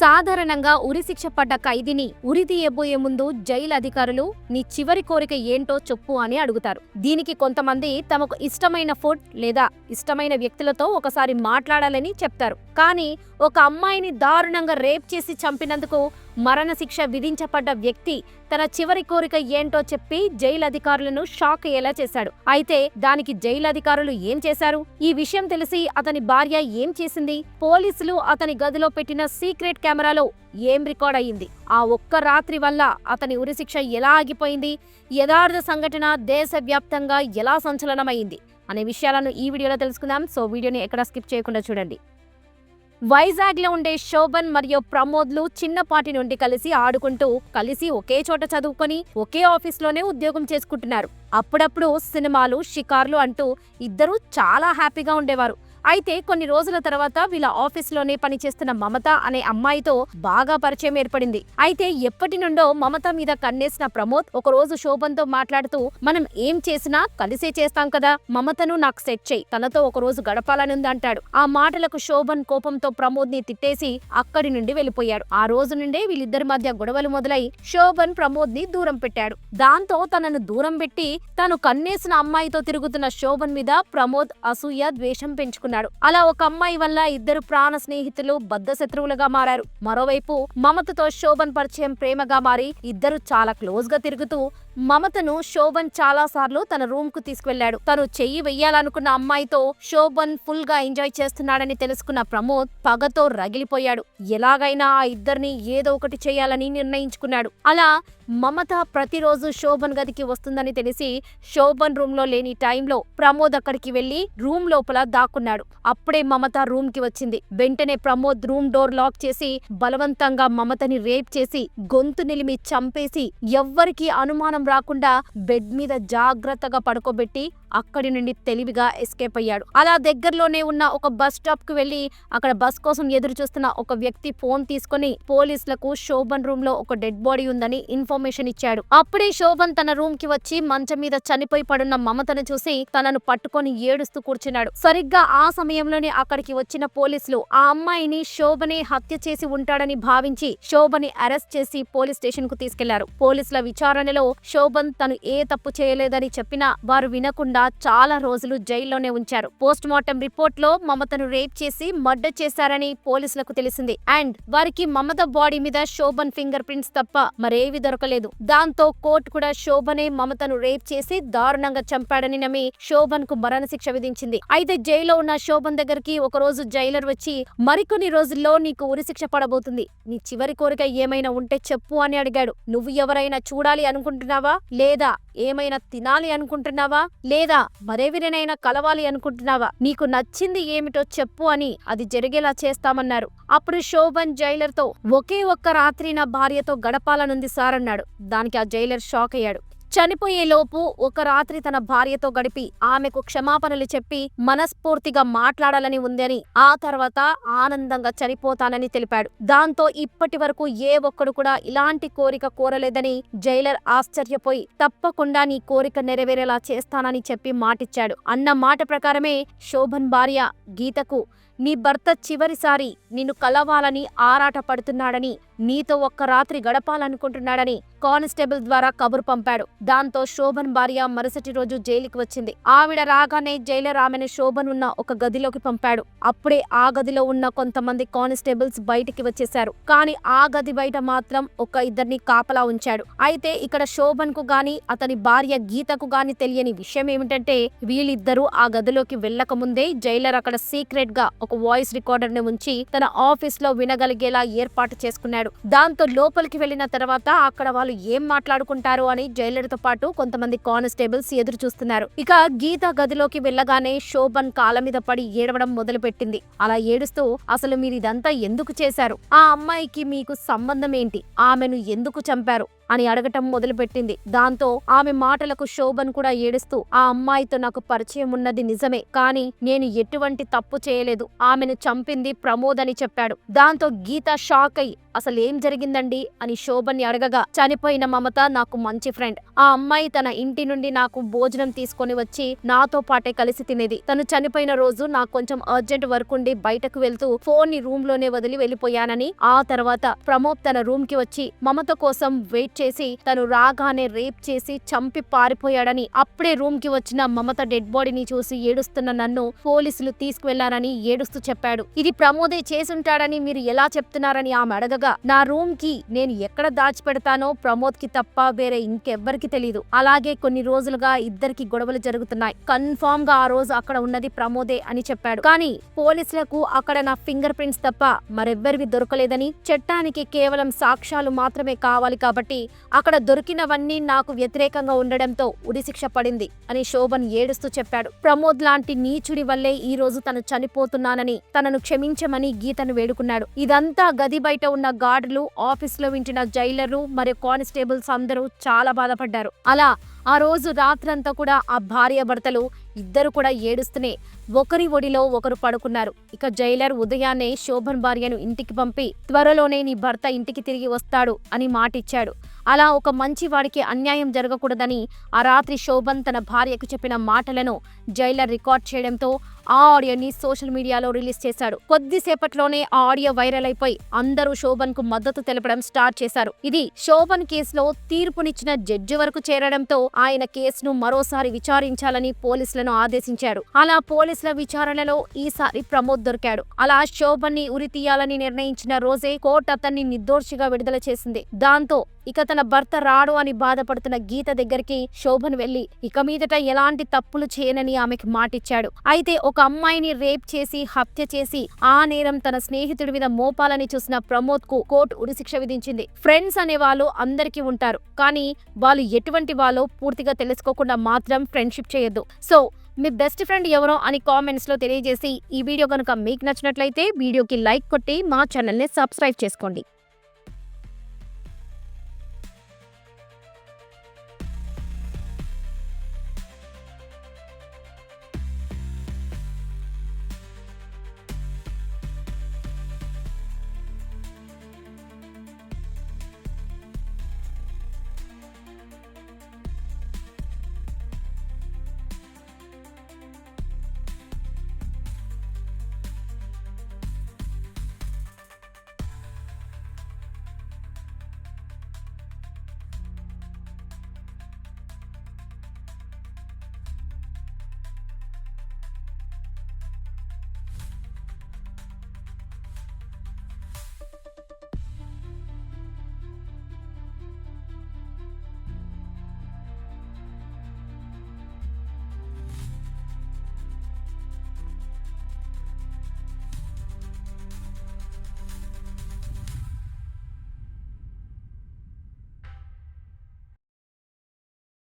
సాధారణంగా ఉరిశిక్ష పడ్డ ఖైదీని ఉరి తీయబోయే ముందు జైలు అధికారులు నీ చివరి కోరిక ఏంటో చెప్పు అని అడుగుతారు. దీనికి కొంతమంది తమకు ఇష్టమైన ఫుడ్ లేదా ఇష్టమైన వ్యక్తులతో ఒకసారి మాట్లాడాలని చెప్తారు. కానీ ఒక అమ్మాయిని దారుణంగా రేప్ చేసి చంపినందుకు మరణశిక్ష విధించబడ్డ వ్యక్తి తన చివరి కోరిక ఏంటో చెప్పి జైలు అధికారులను షాక్ అయ్యేలా చేశాడు. అయితే దానికి జైలు అధికారులు ఏం చేశారు? ఈ విషయం తెలిసి అతని భార్య ఏం చేసింది? పోలీసులు అతని గదిలో పెట్టిన సీక్రెట్ కెమెరాలో ఏం రికార్డ్ అయ్యింది? ఆ ఒక్క రాత్రి వల్ల అతని ఉరిశిక్ష ఎలా ఆగిపోయింది? యథార్థ సంఘటన దేశవ్యాప్తంగా ఎలా సంచలనమైంది అనే విషయాలను ఈ వీడియోలో తెలుసుకుందాం. సో వీడియోని ఎక్కడ స్కిప్ చేయకుండా చూడండి. వైజాగ్లో ఉండే శోభన్ మరియు ప్రమోద్లు చిన్నపాటి నుండి కలిసి ఆడుకుంటూ కలిసి ఒకే చోట చదువుకొని ఒకే ఆఫీస్లోనే ఉద్యోగం చేసుకుంటున్నారు. అప్పుడప్పుడు సినిమాలు షికార్లు అంటూ ఇద్దరూ చాలా హ్యాపీగా ఉండేవారు. అయితే కొన్ని రోజుల తర్వాత వీళ్ళ ఆఫీస్లోనే పనిచేస్తున్న మమత అనే అమ్మాయితో బాగా పరిచయం ఏర్పడింది. అయితే ఎప్పటి నుండో మమత మీద కన్నేసిన ప్రమోద్ ఒక రోజు శోభన్తో మాట్లాడుతూ మనం ఏం చేసినా కలిసే చేస్తాం కదా మమతను నాకు సెట్ చేయి తనతో ఒక రోజు గడపాలని ఉంది అంటాడు ఆ మాటలకు శోభన్ కోపంతో ప్రమోద్ని తిట్టేసి అక్కడి నుండి వెళ్ళిపోయాడు. ఆ రోజు నుండే వీళ్ళిద్దరి మధ్య గొడవలు మొదలై శోభన్ ప్రమోద్ని దూరం పెట్టాడు. దాంతో తనను దూరం పెట్టి తను కన్నేసిన అమ్మాయితో తిరుగుతున్న శోభన్ మీద ప్రమోద్ అసూయ ద్వేషం పెంచుకున్నాడు. అలా ఒక అమ్మాయి వల్ల ఇద్దరు ప్రాణ స్నేహితులు బద్ధ శత్రువులుగా మారారు. మరోవైపు మమతతో శోభన్ పరిచయం ప్రేమగా మారి ఇద్దరు చాలా క్లోజ్గా తిరుగుతూ మమతను శోభన్ చాలా సార్లు తన రూమ్కు తీసుకువెళ్ళాడు తను చెయ్యి వెయ్యాలనుకున్న అమ్మాయితో శోభన్ ఫుల్గా ఎంజాయ్ చేస్తున్నాడని తెలుసుకున్న ప్రమోద్ పగతో రగిలిపోయాడు. ఎలాగైనా ఆ ఇద్దరిని ఏదో ఒకటి చేయాలని నిర్ణయించుకున్నాడు. అలా మమత ప్రతిరోజు శోభన్ గదికి వస్తుందని తెలిసి శోభన్ రూమ్లో లేని టైంలో ప్రమోద్ అక్కడికి వెళ్ళి రూమ్ లోపల దాక్కున్నాడు. అప్పుడే మమత రూమ్కి వచ్చింది. వెంటనే ప్రమోద్ రూమ్ డోర్ లాక్ చేసి బలవంతంగా మమతని రేప్ చేసి గొంతు నిలిమి చంపేసి ఎవ్వరికీ అనుమానం రాకుండా బెడ్ మీద జాగ్రత్తగా పడుకోబెట్టి అక్కడి నుండి తెలివిగా ఎస్కేప్ అయ్యాడు. అలా దగ్గరలోనే ఉన్న ఒక బస్ స్టాప్కు వెళ్ళి అక్కడ బస్ కోసం ఎదురు చూస్తున్న ఒక వ్యక్తి ఫోన్ తీసుకుని పోలీసులకు శోభన్ రూమ్లో ఒక డెడ్ బాడీ ఉందని ఇన్ఫర్మేషన్ ఇచ్చాడు. అప్పుడే శోభన్ తన రూమ్కి వచ్చి మంచం మీద చనిపోయి పడున్న మమతను చూసి తనను పట్టుకొని ఏడుస్తూ కూర్చున్నాడు. సరిగ్గా ఆ సమయంలోనే అక్కడికి వచ్చిన పోలీసులు ఆ అమ్మాయిని శోభనే హత్య చేసి ఉంటాడని భావించి శోభని అరెస్ట్ చేసి పోలీస్ స్టేషన్కు తీసుకెళ్ళారు. పోలీసుల విచారణలో శోభన్ తను ఏ తప్పు చేయలేదని చెప్పినా వారు వినకుండా చాలా రోజులు జైల్లోనే ఉంచారు. పోస్ట్ మార్టం రిపోర్ట్లో మమతను రేప్ చేసి మర్డర్ చేశారని పోలీసులకు తెలిసింది. అండ్ వారికి మమత బాడీ మీద శోభన్ ఫింగర్ ప్రింట్స్ తప్ప మరేవి దొరకలేదు. దాంతో కోర్టు కూడా శోభనే మమతను రేప్ చేసి దారుణంగా చంపాడని నమ్మి శోభన్కు మరణశిక్ష విధించింది. అయితే జైల్లో ఉన్న శోభన్ దగ్గరికి ఒక రోజు జైలర్ వచ్చి మరికొన్ని రోజుల్లో నీకు ఉరిశిక్ష పడబోతుంది. నీ చివరి కోరిక ఏమైనా ఉంటే చెప్పు అని అడిగాడు. నువ్వు ఎవరైనా చూడాలి అనుకుంటున్నావా? లేదా ఏమైనా తినాలి అనుకుంటున్నావా? లేదా మరెవరినైనా కలవాలి అనుకుంటున్నావా? నీకు నచ్చింది ఏమిటో చెప్పు అని అది జరిగేలా చేస్తామన్నారు. అప్పుడు శోభన్ జైలర్తో ఒకే ఒక్క రాత్రి నా భార్యతో గడపాలనుంది సార్ అన్నాడు దానికి ఆ జైలర్ షాక్ అయ్యాడు చనిపోయేలోపు ఒక రాత్రి తన భార్యతో గడిపి ఆమెకు క్షమాపణలు చెప్పి మనస్ఫూర్తిగా మాట్లాడాలని ఉందని ఆ తర్వాత ఆనందంగా చనిపోతానని తెలిపాడు. దాంతో ఇప్పటి వరకు ఏ ఒక్కడు కూడా ఇలాంటి కోరిక కోరలేదని జైలర్ ఆశ్చర్యపోయి తప్పకుండా నీ కోరిక నెరవేరేలా చేస్తానని చెప్పి మాటిచ్చాడు. అన్న మాట ప్రకారమే శోభన్ భార్య గీతకు నీ భర్త చివరిసారి నిన్ను కలవాలని ఆరాట పడుతున్నాడని నీతో ఒక్క రాత్రి గడపాలనుకుంటున్నాడని కానిస్టేబుల్ ద్వారా కబురు పంపాడు. దాంతో శోభన్ భార్య మరుసటి రోజు జైలుకి వచ్చింది. ఆవిడ రాగానే జైలర్ ఆమెను శోభన్ ఉన్న ఒక గదిలోకి పంపాడు. అప్పుడే ఆ గదిలో ఉన్న కొంతమంది కానిస్టేబుల్స్ బయటికి వచ్చేశారు. కానీ ఆ గది బయట మాత్రం ఒక ఇద్దరిని కాపలా ఉంచాడు. అయితే ఇక్కడ శోభన్కు గాని అతని భార్య గీతకు గాని తెలియని విషయం ఏమిటంటే వీళ్ళిద్దరూ ఆ గదిలోకి వెళ్ళక ముందే జైలర్ అక్కడ సీక్రెట్గా ఒక వాయిస్ రికార్డర్ని ఉంచి తన ఆఫీస్లో వినగలిగేలా ఏర్పాటు చేసుకున్నాడు. దాంతో లోపలికి వెళ్ళిన తర్వాత అక్కడ వాళ్ళు ఏం మాట్లాడుకుంటారు అని జైలర్తో పాటు కొంతమంది కానిస్టేబుల్స్ ఎదురు చూస్తున్నారు. ఇక గీత గదిలోకి వెళ్ళగానే శోభన్ కాళ్ళ మీద పడి ఏడవడం మొదలుపెట్టింది. అలా ఏడుస్తూ అసలు మీరు ఇదంతా ఎందుకు చేశారు? ఆ అమ్మాయికి మీకు సంబంధం ఏంటి? ఆమెను ఎందుకు చంపారు? అని అడగటం మొదలుపెట్టింది. దాంతో ఆమె మాటలకు శోభన్ కూడా ఏడుస్తూ ఆ అమ్మాయితో నాకు పరిచయం ఉన్నది నిజమే కానీ నేను ఎటువంటి తప్పు చేయలేదు. ఆమెను చంపింది ప్రమోద్ అని చెప్పాడు. దాంతో గీత షాక్ అయి అసలు ఏం జరిగిందండి? అని శోభన్ అడగగా చనిపోయిన మమత నాకు మంచి ఫ్రెండ్. ఆ అమ్మాయి తన ఇంటి నుండి నాకు భోజనం తీసుకొని వచ్చి నాతో పాటే కలిసి తినేది. తను చనిపోయిన రోజు నాకు కొంచెం అర్జెంట్ వర్క్ ఉండి బయటకు వెళ్తూ ఫోన్ని రూమ్లోనే వదిలి వెళ్ళిపోయానని ఆ తర్వాత ప్రమోద్ తన రూమ్కి వచ్చి మమత కోసం వెయిట్ చేసి తను రాగానే రేప్ చేసి చంపి పారిపోయాడని అప్పుడే రూమ్కి వచ్చిన మమత డెడ్ బాడీని చూసి ఏడుస్తున్న నన్ను పోలీసులు తీసుకువెళ్ళారని ఏడుస్తూ చెప్పాడు. ఇది ప్రమోదే చేసుంటాడని మీరు ఎలా చెప్తున్నారని ఆమె అడగగా నా రూమ్కి నేను ఎక్కడ దాచిపెడతానో ప్రమోద్కి తప్ప వేరే ఇంకెవ్వరికి తెలియదు అలాగే కొన్ని రోజులుగా ఇద్దరికి గొడవలు జరుగుతున్నాయి. కన్ఫామ్గా ఆ రోజు అక్కడ ఉన్నది ప్రమోదే అని చెప్పాడు. కానీ పోలీసులకు అక్కడ నా ఫింగర్ ప్రింట్స్ తప్ప మరెవ్వరివి దొరకలేదని చట్టానికి కేవలం సాక్ష్యాలు మాత్రమే కావాలి కాబట్టి అక్కడ దొరికినవన్నీ నాకు వ్యతిరేకంగా ఉండడంతో ఉరిశిక్ష పడింది అని శోభన్ ఏడుస్తూ చెప్పాడు. ప్రమోద్ లాంటి నీచుడి వల్లే ఈ రోజు తను చనిపోతున్నానని తనను క్షమించమని గీతను వేడుకున్నాడు. ఇదంతా గది బయట ఉన్న గార్డులు ఆఫీసులో వింటున్న జైలర్లు మరియు కానిస్టేబుల్స్ అందరూ చాలా బాధపడ్డారు. అలా ఆ రోజు రాత్రంతా కూడా ఆ భార్య భర్తలు ఇద్దరు కూడా ఏడుస్తూనే ఒకరి ఒడిలో ఒకరు పడుకున్నారు. ఇక జైలర్ ఉదయాన్నే శోభన్ భార్యను ఇంటికి పంపి త్వరలోనే నీ భర్త ఇంటికి తిరిగి వస్తాడు అని మాటిచ్చాడు. అలా ఒక మంచి వాడికి అన్యాయం జరగకూడదని ఆ రాత్రి శోభన్ తన భార్యకు చెప్పిన మాటలను జైలర్ రికార్డ్ చేయడంతో ఆ ఆడియోని సోషల్ మీడియాలో రిలీజ్ చేశాడు. కొద్దిసేపట్లోనే ఆ ఆడియో వైరల్ అయిపోయి అందరూ శోభన్కు మద్దతు తెలపడం స్టార్ట్ చేశారు. ఇది శోభన్ కేసులో తీర్పునిచ్చిన జడ్జి వరకు చేరడంతో ఆయన కేసును మరోసారి విచారించాలని పోలీసులను ఆదేశించాడు అలా పోలీసుల విచారణలో ఈసారి ప్రమోద్ దొరికాడు. అలా శోభన్ని ఉరి తీయాలని నిర్ణయించిన రోజే కోర్టు అతన్ని నిర్దోషిగా విడుదల చేసింది. దాంతో ఇక తన భర్త రాడు అని బాధపడుతున్న గీత దగ్గరికి శోభన్ వెళ్ళి ఇక మీదట ఎలాంటి తప్పులు చేయనని ఆమెకి మాటిచ్చాడు. అయితే ఒక అమ్మాయిని రేప్ చేసి హత్య చేసి ఆ నేరం తన స్నేహితుడి మీద మోపాలని చూసిన ప్రమోద్కు కోర్టు ఉరిశిక్ష విధించింది. ఫ్రెండ్స్ అనే వాళ్ళు అందరికీ ఉంటారు. కానీ వాళ్ళు ఎటువంటి వాళ్ళో పూర్తిగా తెలుసుకోకుండా మాత్రం ఫ్రెండ్షిప్ చేయొద్దు. సో మీ బెస్ట్ ఫ్రెండ్ ఎవరో అని కామెంట్స్లో తెలియజేసి ఈ వీడియో కనుక మీకు నచ్చినట్లయితే వీడియోకి లైక్ కొట్టి మా ఛానల్ని సబ్స్క్రైబ్ చేసుకోండి.